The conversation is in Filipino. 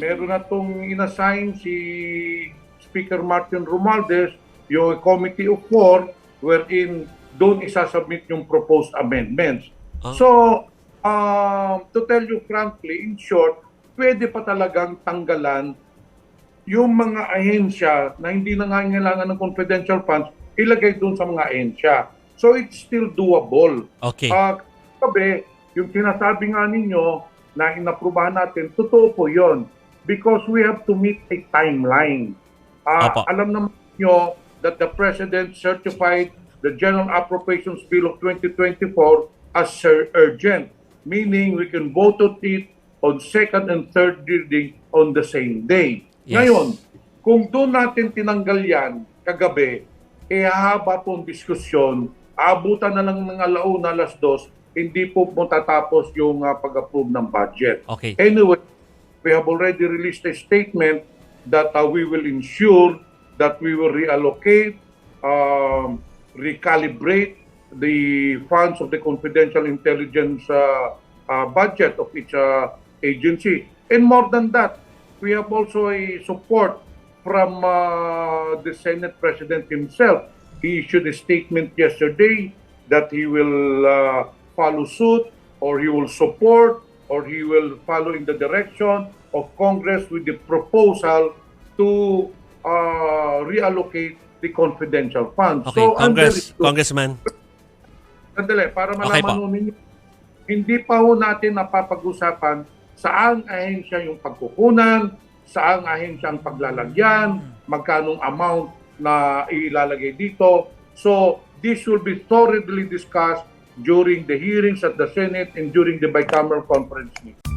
meron na itong inassign si Speaker Martin Romualdez, yung Committee of Four, wherein doon isasubmit yung proposed amendments. Ah. So, um, to tell you frankly, in short, pwede pa talagang tanggalan yung mga ahensya na hindi nangangailangan ng confidential funds, ilagay doon sa mga ahensya. So, it's still doable. Okay. Ah, sabi, yung sinasabi nga ninyo na inaprubahan natin, totoo po yon because we have to meet a timeline. Apo. alam naman nyo that the President certified the General Appropriations Bill of 2024 as ur- urgent, meaning we can vote on it on second and third reading on the same day. Yes. Ngayon, kung doon natin tinanggal yan kagabi, eh hahaba po ang diskusyon, aabutan na lang ng alauna, alas dos, hindi po matatapos yung ah, pag-approve ng budget. Okay. Anyway, we have already released a statement that uh, we will ensure that we will reallocate, um, recalibrate the funds of the confidential intelligence uh, uh, budget of each uh, agency. And more than that, we have also a support from uh, the Senate President himself. He issued a statement yesterday that he will uh, follow suit or he will support or he will follow in the direction of Congress with the proposal to uh, reallocate the confidential funds. Okay, very Congress, sure- Congressman. Sandali, para Okay malaman po. ho ninyo, hindi pa ho natin napapag-usapan saan ahensya yung pagkukunan, saan ahensya ang paglalagyan, magkanong amount na ilalagay dito. So, this will be thoroughly discussed during the hearings at the Senate and during the bicameral conference meeting.